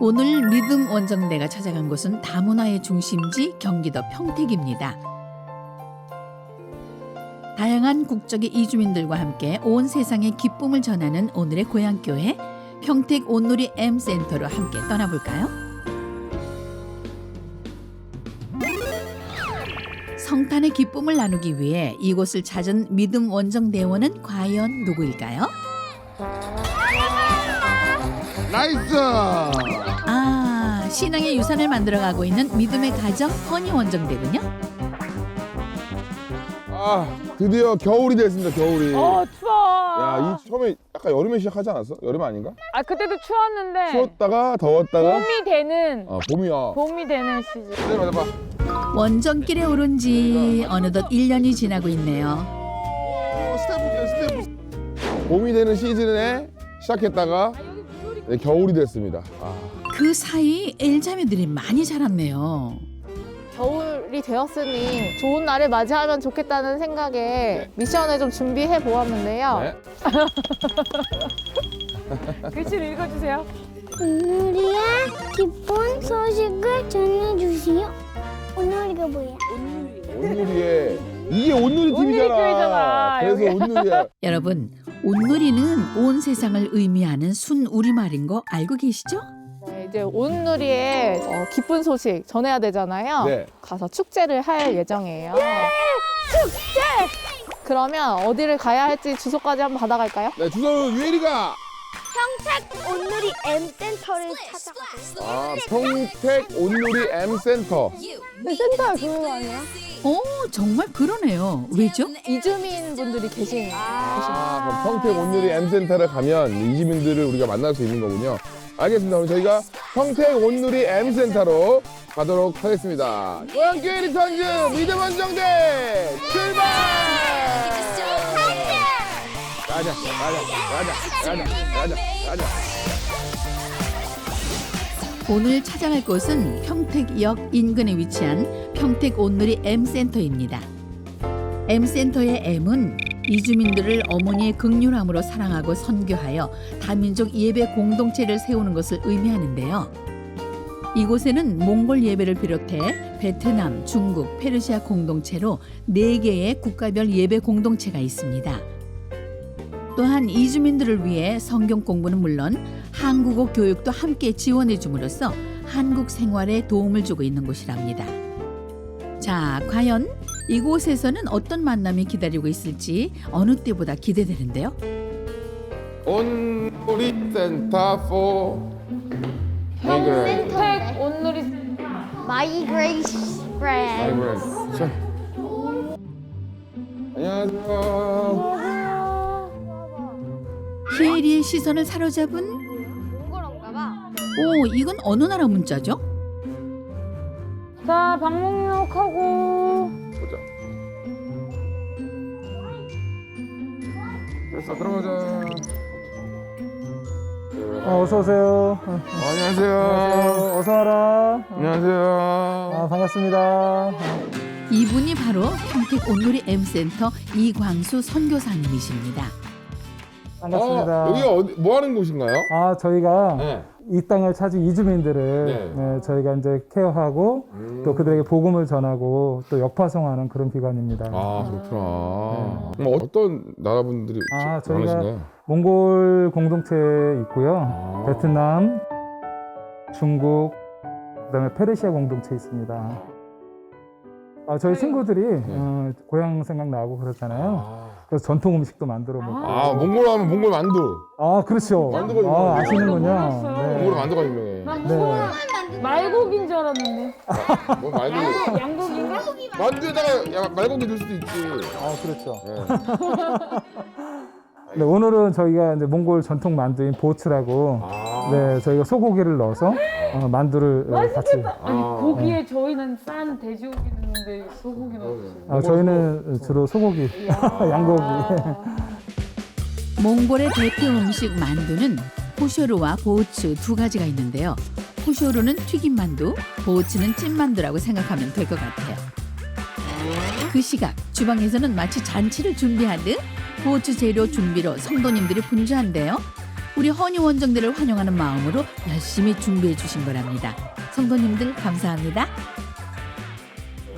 오늘 믿음 원정대가 찾아간 곳은 다문화의 중심지 경기도 평택입니다. 다양한 국적의 이주민들과 함께 온 세상에 기쁨을 전하는 오늘의 고향교회 평택 온누리 M센터로 함께 떠나볼까요? 성탄의 기쁨을 나누기 위해 이곳을 찾은 믿음 원정대원은 과연 누구일까요? 나이스! 아, 신앙의 유산을 만들어가고 있는 믿음의 가정 허니 원정대군요. 아, 드디어 겨울이 됐습니다, 겨울이. 어 추워. 야, 이 처음에 약간 여름에 시작하지 않았어? 여름 아닌가? 아 그때도 추웠는데 추웠다가 더웠다가 봄이 되는 어, 봄이야. 봄이 되는 시즌. 네, 맞아봐. 원정길에 오른 지 어느덧 1년이 지나고 있네요. 스태프, 스태프. 봄이 되는 시즌에 시작했다가 네, 겨울이 됐습니다. 아, 그 사이 엘자매들이 많이 자랐네요. 겨울이 되었으니 좋은 날을 맞이하면 좋겠다는 생각에 미션을 좀 준비해 보았는데요. 네. 글씨를 읽어주세요. 오늘의 기쁜 소식을 전해주세요. 오늘이가 뭐야? 온누리에 이게 온누리 온누리 TV잖아. 교회잖아, 그래서. 온누리야. 여러분, 온누리는 온 세상을 의미하는 순 우리말인 거 알고 계시죠? 네, 이제 온누리의 어, 기쁜 소식 전해야 되잖아요. 네. 가서 축제를 할 예정이에요. 축제! 그러면 어디를 가야 할지 주소까지 한번 받아갈까요? 네, 주소는 유혜리가 오늘이 M센터를 찾아가세요. 아, 평택 온누리 M센터. 센터에 그거 아니야? 오, 정말 그러네요. 왜죠? 이주민 분들이 계신 아, 그럼 평택 온누리 M센터를 가면 이주민들을 우리가 만날 수 있는 거군요. 알겠습니다. 그럼 저희가 평택 온누리 M센터로 가도록 하겠습니다. 고향교회 리턴즈 믿음 원정대 출발! 가자, 가자, 가자, 가자, 가자, 가자. 오늘 찾아갈 곳은 평택역 인근에 위치한 평택 온누리 M센터입니다. M센터의 M은 이주민들을 어머니의 극률함으로 사랑하고 선교하여 다민족 예배 공동체를 세우는 것을 의미하는데요. 이곳에는 몽골 예배를 비롯해 베트남, 중국, 페르시아 공동체로 네개의 국가별 예배 공동체가 있습니다. 또한 이주민들을 위해 성경 공부는 물론 한국어 교육도 함께 지원해 줌으로써 한국 생활에 도움을 주고 있는 곳이랍니다. 자, 과연 이곳에서는 어떤 만남이 기다리고 있을지 어느 때보다 기대되는데요. 온누리 센터 포 잉글랜드. 택 온누리 My Grace Friend. 자. 안녕하세요. 히에리의 시선을 사로잡은 몽골어인가 봐. 오, 이건 어느 나라 문자죠? 자 방목록하고 됐어 들어가자. 어, 어서 오세요. 어, 안녕하세요. 어서 와라. 어, 안녕하세요. 아, 반갑습니다. 이분이 바로 평택 온누리 M센터 이광수 선교사님이십니다. 반갑습니다. 어, 여기 어디 뭐 하는 곳인가요? 아, 저희가 네. 이 땅을 찾은 이주민들을 네. 네, 저희가 이제 케어하고 음. 또 그들에게 복음을 전하고 또 역파송하는 그런 기관입니다. 아 그렇구나. 그럼 어떤 나라 분들이 아, 지- 저희가- 많으신가요? 몽골 공동체에 있고요. 아. 베트남, 중국, 그다음에 페르시아 공동체 있습니다. 아, 저희 친구들이 어, 고향 생각 나고 그렇잖아요. 아, 그래서 전통 음식도 만들어 먹고. 아 몽골 하면 몽골 만두. 아, 그렇죠. 만두가 아, 유명하죠. 아시는군요. 몰랐어요. 몽골 네. 만두가 유명해. 난 네. 무슨 말고기인 줄 알았는데 뭐 말고 양고기인가? 만두에다가 야, 말고기 넣을 수도 있지. 아, 그렇죠. 네. 네, 오늘은 저희가 이제 몽골 전통 만두인 보츠라고 아. 네, 저희가 소고기를 넣어서 어, 만두를 어, 같이 아니 아. 고기에 저희는 싼 돼지고기 넣는데 소고기 넣었어요. 아, 저희는 주로 소고기, 양고기. 몽골의 대표 음식 만두는 호쇼르와 보우츠 두 가지가 있는데요. 호쇼르는 튀김 만두, 보우츠는 찐 만두라고 생각하면 될 것 같아요. 그 시각 주방에서는 마치 잔치를 준비하듯 보우츠 재료 준비로 성도님들이 분주한데요. 우리 허니 원정대를 환영하는 마음으로 열심히 준비해 주신 거랍니다. 성도님들 감사합니다.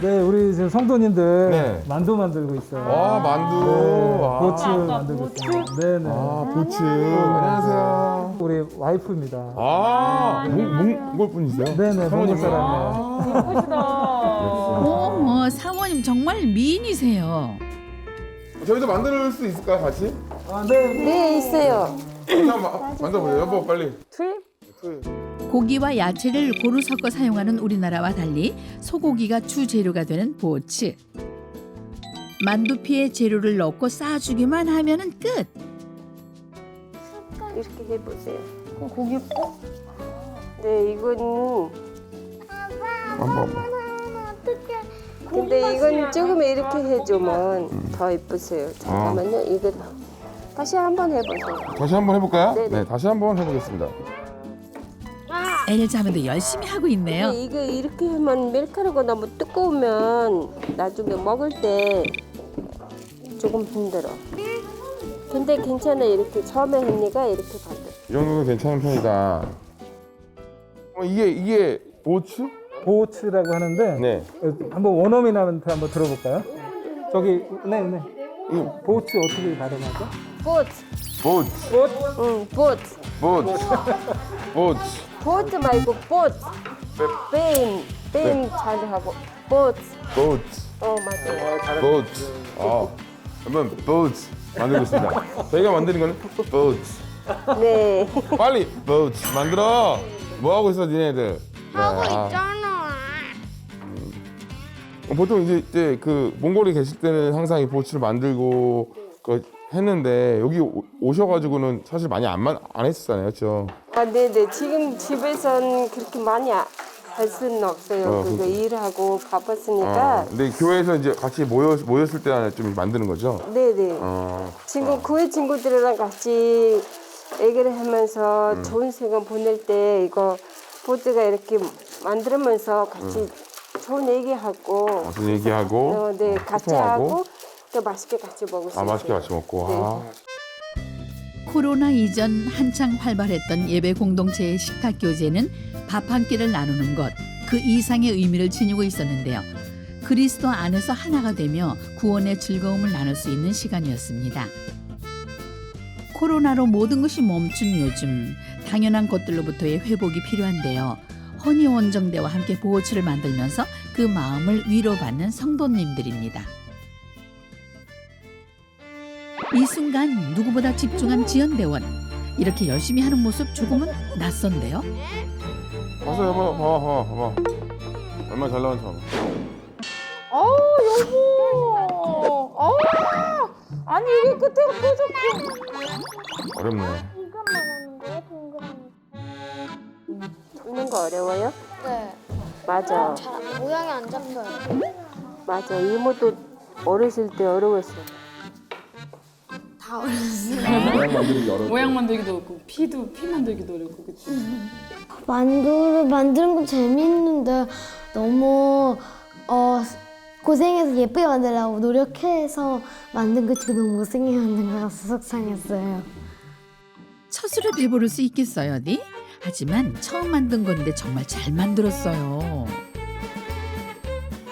네, 우리 지금 성도님들 네. 만두 만들고 있어요. 아, 만두. 네, 아. 보츠 아, 만들고? 있어요. 네, 네. 아, 보츠. 안녕하세요. 우리 와이프입니다. 아, 몽, 몽골 분이세요? 네, 네, 몽골 사모님이요? 사람이에요. 예쁘시다. 오, 어, 사모님 정말 미인이세요. 저희도 만들 수 있을까요, 같이? 아, 네. 네, 있어요. 마- 만져보세요. 여보, 빨리. 투입? 고기와 야채를 고루 섞어 사용하는 우리나라와 달리 소고기가 주재료가 되는 보츠. 만두피에 재료를 넣고 쌓아주기만 하면 끝. 이렇게 해보세요. 고기 꼭? 네, 이건 한번, 한번. 근데 이건 조금 이렇게 해주면 더 예쁘세요. 잠깐만요. 이거 다시 한번 해보세요. 다시 한번 해볼까요? 네, 네. 다시 한번 해보겠습니다. 엘자매도 열심히 하고 있네요. 근데 이거 이렇게 하면 밀가루가 너무 두꺼우면 나중에 먹을 때 조금 힘들어. 근데 괜찮아. 이렇게 처음에 했니까 이렇게 받아. 이 정도는 괜찮은 편이다. 어, 이게, 이게 보츠? 보츠라고 하는데 네. 어, 한번 원어민한테 한번 들어볼까요? 저기 네, 네. 이 보츠 어떻게 발음하죠? 보트. 보츠. 응, 보트. 보츠. 보츠. 보트 말고 보트. 베인 잘 하고. 보트. 보츠. 어, 맞아요. 보츠. 아, 한번 보츠 만들고 있습니다. 저희가 만드는 거는 보츠. 네. 빨리 보츠 만들어. 뭐 하고 있어, 니네들? 하고. 있잖아. 어, 보통 이제, 이제 그 몽골에 계실 때는 항상 이 보츠를 만들고 그 했는데 여기 오- 오셔가지고는 사실 많이 안, 만- 안 했었잖아요, 그렇죠? 아, 네네. 지금 집에선 그렇게 많이 아- 할 수는 없어요. 어, 그거. 일하고 어, 바빴으니까. 근데 교회에서 이제 같이 모여 모였을 때 좀 만드는 거죠. 네네. 어, 친구, 교회 친구들이랑 같이 얘기를 하면서 음. 좋은 시간 보낼 때 이거 보드가 이렇게 만들면서 같이 좋은 얘기하고. 무슨 얘기하고, 어, 네, 어, 같이 소통하고. 하고 또 맛있게 같이 먹을 수 아 맛있게 있어요. 같이 먹고. 네. 아. 코로나 이전 한창 활발했던 예배 공동체의 식탁 교제는 밥 한 끼를 나누는 것, 그 이상의 의미를 지니고 있었는데요. 그리스도 안에서 하나가 되며 구원의 즐거움을 나눌 수 있는 시간이었습니다. 코로나로 모든 것이 멈춘 요즘 당연한 것들로부터의 회복이 필요한데요. 허니 원정대와 함께 보호츠를 만들면서 그 마음을 위로받는 성도님들입니다. 이 순간 누구보다 집중한 지연 대원. 이렇게 열심히 하는 모습 조금은 낯선데요. 봐서 여보, 봐봐, 봐봐. 얼마 잘 나온지 봐봐. 어우, 여보. 어우. 아니, 이게 끝에가 뾰족해. 어렵네. 거 어려워요? 네. 맞아. 잘 모양이 안 잡혀요. 맞아. 이모도 어렸을 때 어려웠어. 다 어렸어요. 모양 만들기 어렵고. 모양 만들기도 어렵고 피도 피 만들기도 어렵고 그치? 만두를 만드는 건 재밌는데 너무 어 고생해서 예쁘게 만들려고 노력해서 만든 거 지금 너무 못생기게 만든 것 같아서 속상했어요. 첫술에 배부를 수 있겠어요, 니? 하지만 처음 만든 건데 정말 잘 만들었어요.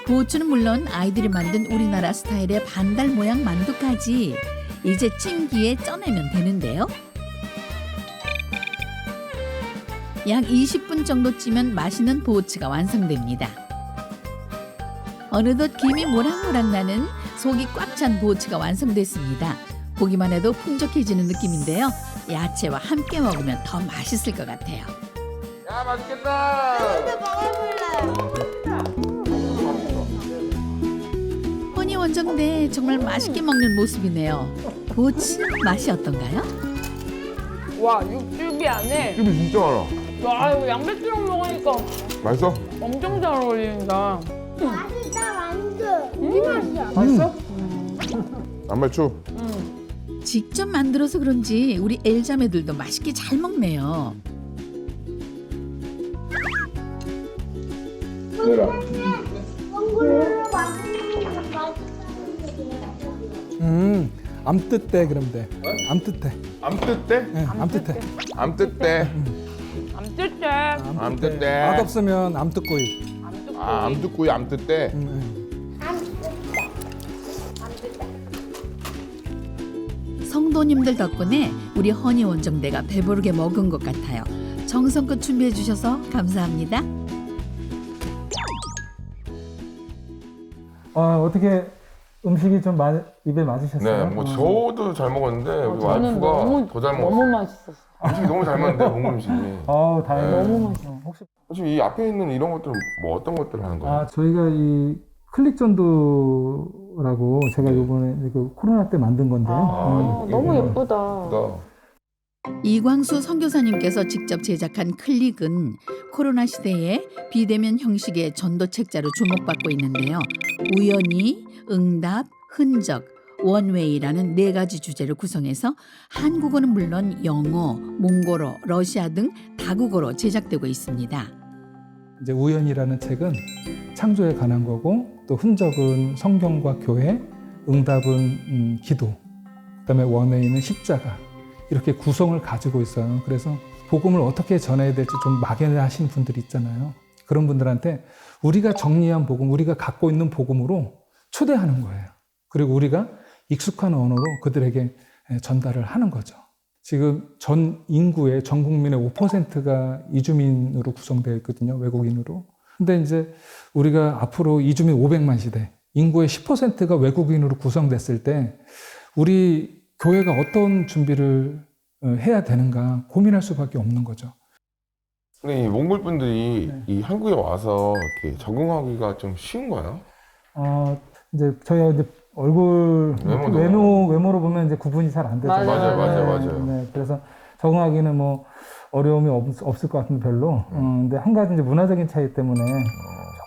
보호츠는 물론 아이들이 만든 우리나라 스타일의 반달 모양 만두까지 이제 찜기에 쪄내면 되는데요. 약 20분 정도 찌면 맛있는 보호츠가 완성됩니다. 어느덧 김이 모락모락 나는 속이 꽉 찬 보호츠가 완성됐습니다. 보기만 해도 풍족해지는 느낌인데요. 야채와 함께 먹으면 더 맛있을 것 같아요. 야, 맛있겠다. 허니 원정대 정말 맛있게 먹는 모습이네요. 보츠 맛이 어떤가요? 와 육즙이 안에 즙이 진짜 많아. 와 이거 양배추랑 먹으니까 맛있어? 엄청 잘 어울린다. 맛있다, 완전. 이 맛이야. 맛있어? 안말추. 직접 만들어서 그런지 우리 엘자매들도 맛있게 잘 먹네요. 몽골로 만드는 거 맛있어. 음. 암뜻대 그러면 돼. 암뜻대. 암뜻대? 네, 암뜻대. 암뜻대. 암뜰 때 암뜻대. 맛없으면 암뜻구이. 아, 암뜻구이 암뜻대. 음, 성도님들 덕분에 우리 허니 원정대가 배부르게 먹은 것 같아요. 정성껏 준비해 주셔서 감사합니다. 아 어떻게 음식이 좀 마, 입에 맞으셨어요? 네, 뭐 어. 저도 잘 먹었는데 우리 저는 너무 와이프가 더잘 너무 먹었어요. 맛있었어. 음식이 너무 잘 맞는데 몽골 음식이. 아우 다행이다. 네. 너무 맛있어. 어, 혹시 사실 이 앞에 있는 이런 것들은 뭐 어떤 것들을 하는 거예요? 아 저희가 이 클릭전도라고 제가 요번에 그 코로나 때 만든 건데요. 아, 음, 너무 이거는- 예쁘다. 나 이광수 선교사님께서 직접 제작한 클릭은 코로나 시대에 비대면 형식의 전도 책자로 주목받고 있는데요. 우연히, 응답, 흔적, 원웨이라는 네 가지 주제를 구성해서 한국어는 물론 영어, 몽골어, 러시아 등 다국어로 제작되고 있습니다. 이제 우연이라는 책은 창조에 관한 거고 또 흔적은 성경과 교회, 응답은 음, 기도, 그다음에 원웨이는 십자가 이렇게 구성을 가지고 있어요. 그래서 복음을 어떻게 전해야 될지 좀 막연하신 분들이 있잖아요. 그런 분들한테 우리가 정리한 복음, 우리가 갖고 있는 복음으로 초대하는 거예요. 그리고 우리가 익숙한 언어로 그들에게 예, 전달을 하는 거죠. 지금 전 인구의 전 국민의 5%가 이주민으로 구성되어 있거든요. 외국인으로. 근데 이제 우리가 앞으로 이주민 500만 시대, 인구의 10%가 외국인으로 구성됐을 때 우리 교회가 어떤 준비를 어, 해야 되는가 고민할 수밖에 없는 거죠. 근데 이 몽골 분들이 네. 이 한국에 와서 이렇게 적응하기가 좀 쉬운가요? 어, 이제 저희가 이제 얼굴 외모도. 외모 외모로 보면 이제 구분이 잘 안 되잖아요. 맞아요, 맞아요, 네, 맞아요. 네, 그래서 적응하기는 뭐 어려움이 없, 없을 것 같은데 별로. 어, 근데 한 가지 이제 문화적인 차이 때문에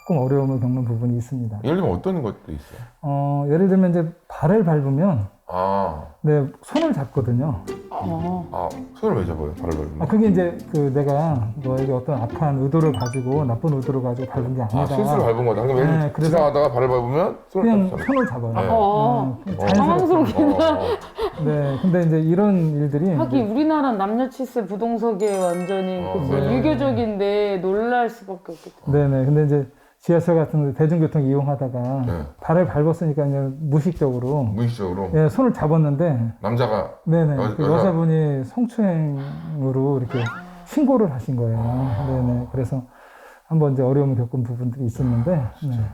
조금 어려움을 겪는 부분이 있습니다. 예를 들면 어떤 것도 있어요? 어, 예를 들면 이제 발을 밟으면 아, 네, 손을 잡거든요. 어. 아 손을 왜 잡아요? 발을 밟으면? 아, 그게 이제 그 내가 너에게 어떤 악한 의도를 가지고 나쁜 의도를 가지고 밟은 게 아니다. 아, 실수로 밟은 거다. 네, 그래서- 지나가다가 발을 밟으면 손을 그냥 잡잖아요. 손을 잡아요. 네. 어. 음, 어. 자연스럽게. 어, 어. 네, 근데 이제 이런 일들이 하긴 우리나라 남녀 칠세 부동석에 완전히 어, 그치? 맞아요. 유교적인데 놀랄 수밖에 없겠다. 네네. 근데 이제 지하철 같은 데 대중교통 이용하다가 네. 발을 밟았으니까 그냥 무의식적으로 무의식적으로 예, 손을 잡았는데 남자가 네네. 여- 그 여자- 여자분이 성추행으로 이렇게 신고를 하신 거예요. 네네. 그래서 한번 이제 어려움을 겪은 부분들이 있었는데 네.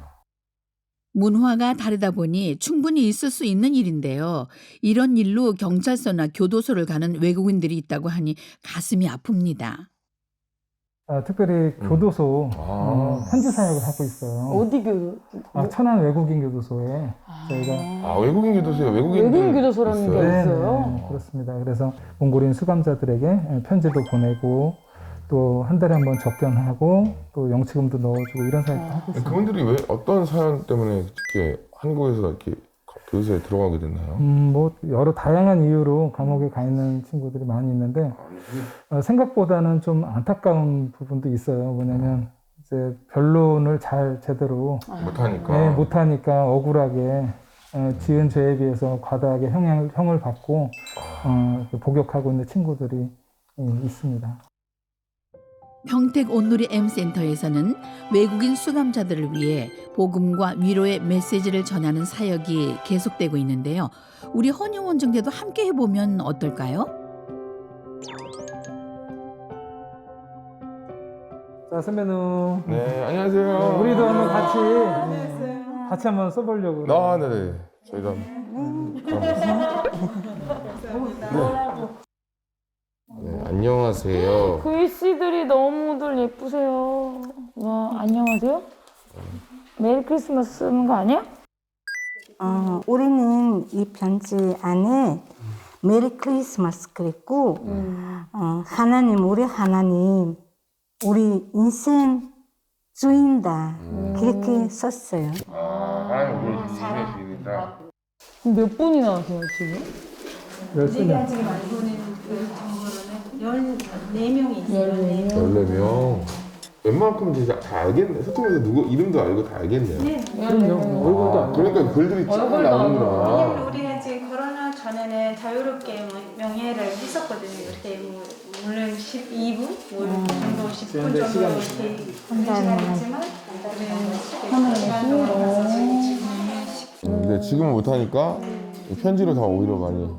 문화가 다르다 보니 충분히 있을 수 있는 일인데요. 이런 일로 경찰서나 교도소를 가는 외국인들이 있다고 하니 가슴이 아픕니다. 아, 특별히 교도소 아. 어, 현지 사역을 하고 있어요. 어디 그 아, 천안 외국인 교도소에 저희가 아 외국인 교도소에 외국인 외국인 교도소라는 게 네, 있어요? 네, 그렇습니다. 그래서 몽골인 수감자들에게 편지도 보내고 또 한 달에 한 번 접견하고 또 영치금도 넣어주고 이런 사역도 하고 있습니다. 그분들이 왜 어떤 사연 때문에 이렇게 한국에서 이렇게 교도소에 들어가게 됐나요? 음, 뭐 여러 다양한 이유로 감옥에 가 있는 친구들이 많이 있는데 어, 생각보다는 좀 안타까운 부분도 있어요. 뭐냐면 이제 변론을 잘 제대로 못하니까. 네, 못하니까 억울하게 어, 지은 죄에 비해서 과다하게 형을, 형을 받고 어, 복역하고 있는 친구들이 예, 있습니다. 평택 온누리 M센터에서는 외국인 수감자들을 위해 복음과 위로의 메시지를 전하는 사역이 계속되고 있는데요. 우리 헌유 원정대도 함께 해보면 어떨까요? 자, 선배님. 네 안녕하세요. 우리도 한번 같이 네, 같이 한번 써보려고. 아 네 네 저희도 한번 가보겠습니다. 네. 네 안녕하세요. 글씨들이 너무들 예쁘세요. 와 안녕하세요. 메리 크리스마스 쓰는 거 아니야? 어, 우리는 이 편지 안에 메리 크리스마스 그랬고 어, 하나님 우리 하나님 우리 인생 주인다 그렇게 썼어요. 아 하나님 우리 주님의 주인이다. 몇 분이나 하세요 지금? 열심히. 14명. 웬만큼 이제 다 알겠네. 소통해서 누구 이름도 알고 다 알겠네요. 그럼요. 얼굴도 아, 그러니까 글들이 쫙 나오는구나. 우리가 지금 코로나 전에는 자유롭게 뭐 명예를 했었거든요. 이렇게 뭐 물론 12분 뭐 이렇게 정도 10분 정도 이렇게 시간이 있지만 오늘은 시간 가서 지금 음, 근데 지금은 못하니까 편지로 다 오히려 많이.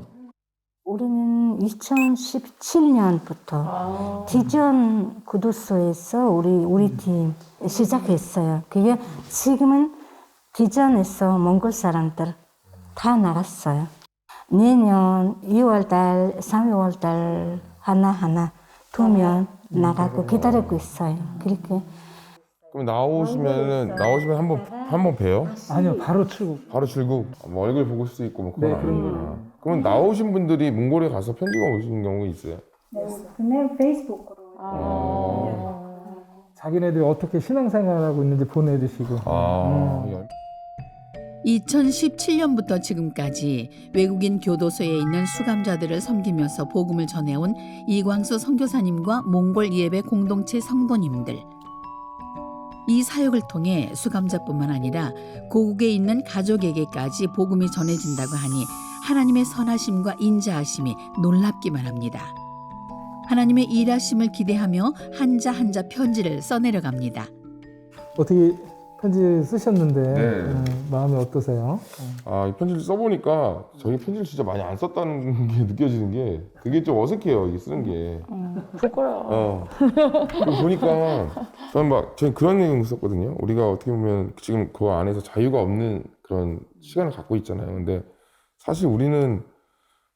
우리는 2017년부터 디전 구도소에서 우리 우리 팀 시작했어요. 그게 지금은 디전에서 몽골 사람들 다 나갔어요. 내년 2월달, 3월달 하나 하나 두면 나가고 기다리고 있어요. 그렇게 그럼 나오시면은 나오시면 한번 한번 봬요? 아니요, 바로 출국. 바로 출국. 뭐 얼굴 보고 수 있고 뭐 네, 그런 아니구나. 그러면 나오신 분들이 몽골에 가서 편지가 오시는 경우가 있어요? 근데 페이스북으로 자기네들이 어떻게 신앙생활하고 있는지 보내주시고. 아, 음. 야, 2017년부터 지금까지 외국인 교도소에 있는 수감자들을 섬기면서 복음을 전해온 이광수 선교사님과 몽골 예배 공동체 성도님들. 이 사역을 통해 수감자뿐만 아니라 고국에 있는 가족에게까지 복음이 전해진다고 하니 하나님의 선하심과 인자하심이 놀랍기만 합니다. 하나님의 일하심을 기대하며 한자 한자 편지를 써내려갑니다. 어떻게 편지 쓰셨는데 네. 음, 마음이 어떠세요? 아, 이 편지를 써보니까 저희 편지를 진짜 많이 안 썼다는 게 느껴지는 게 그게 좀 어색해요, 이게 쓰는 게. 부끄러워. 어. 그리고 보니까 저는 막 저는 그런 내용 썼거든요. 우리가 어떻게 보면 지금 그 안에서 자유가 없는 그런 시간을 갖고 있잖아요. 근데 사실 우리는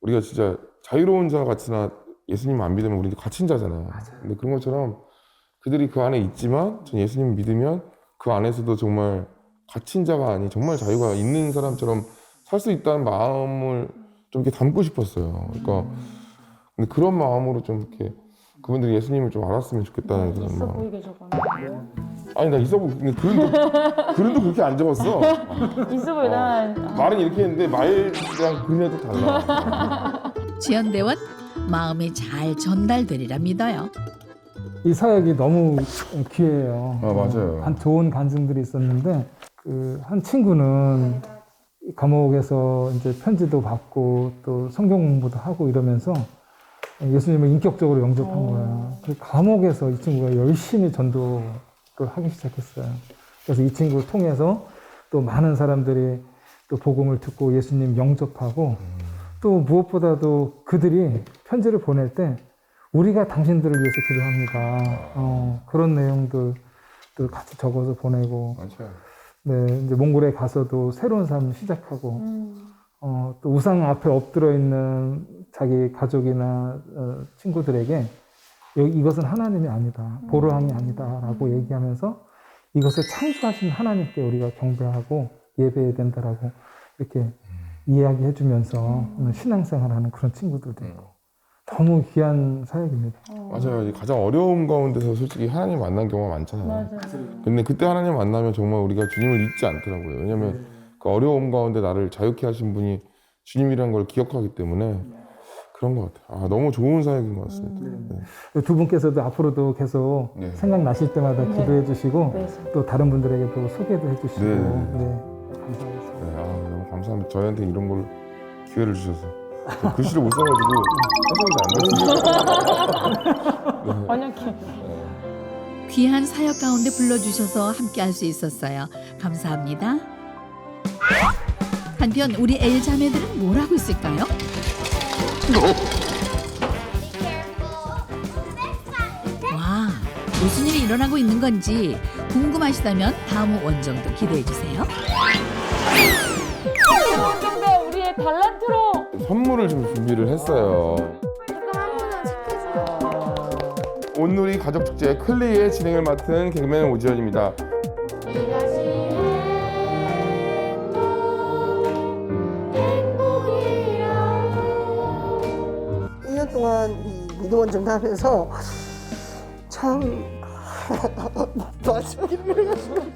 우리가 진짜 자유로운 자 같으나 예수님 안 믿으면 우리는 갇힌 자잖아요. 근데 그런 것처럼 그들이 그 안에 있지만 전 예수님 믿으면 그 안에서도 정말 갇힌 자가 아니 정말 자유가 있는 사람처럼 살 수 있다는 마음을 좀 이렇게 담고 싶었어요. 그러니까 근데 그런 마음으로 좀 이렇게 그분들이 예수님을 좀 알았으면 좋겠다는 그런 있어 마음. 아니 나 있어 보이 글도 글도 그렇게 안 적었어. 있어 보여. 난 말은 이렇게 했는데 말이랑 글이랑 또 달라. 지연대원 마음이 잘 전달되리라 믿어요. 이 사역이 너무 귀해요. 아, 맞아요. 한 좋은 간증들이 있었는데 그 한 친구는 감옥에서 이제 편지도 받고 또 성경 공부도 하고 이러면서 예수님을 인격적으로 영접한 거야. 그 감옥에서 이 친구가 열심히 전도 를 하기 시작했어요. 그래서 이 친구를 통해서 또 많은 사람들이 또 복음을 듣고 예수님 영접하고 또 무엇보다도 그들이 편지를 보낼 때 우리가 당신들을 위해서 기도합니다. 어, 그런 내용들을 같이 적어서 보내고, 맞아요. 네, 이제 몽골에 가서도 새로운 삶을 시작하고, 어, 또 우상 앞에 엎드려 있는 자기 가족이나 어, 친구들에게 이것은 하나님이 아니다, 보로함이 아니다라고 얘기하면서 이것을 창조하신 하나님께 우리가 경배하고 예배해야 된다라고 이렇게 이야기해 주면서 신앙생활하는 그런 친구들도 있고 너무 귀한 사역입니다. 맞아요. 이 가장 어려움 가운데서 솔직히 하나님 만난 경우가 많잖아요. 맞아. 근데 그때 하나님 만나면 정말 우리가 주님을 잊지 않더라고요. 왜냐면 그 어려움 가운데 나를 자유케 하신 분이 주님이라는 걸 기억하기 때문에 그런 것 같아요. 아, 너무 좋은 사역인 것 같습니다. 네. 두 분께서도 앞으로도 계속 네. 생각나실 때마다 기도해 주시고 네. 또 다른 분들에게도 소개도 해 주시고 네, 네, 네. 감사합니다. 네, 아, 너무 감사합니다. 저희한테 이런 걸 기회를 주셔서. 저 글씨를 못 써가지고 해석이 안 나요. 번역해. 귀한 사역 가운데 불러주셔서 함께할 수 있었어요. 감사합니다. 한편 우리 엘 자매들은 뭘 하고 있을까요? 와, 무슨 일이 일어나고 있는 건지 궁금하시다면 다음 원정도 기대해 주세요. 원정대 우리의 달란트로. 선물을 좀 준비를 했어요. 온누리 가족축제 클리의 진행을 맡은 개그맨 오지연입니다. 이 미동원정도 하면서 참 노래가 좀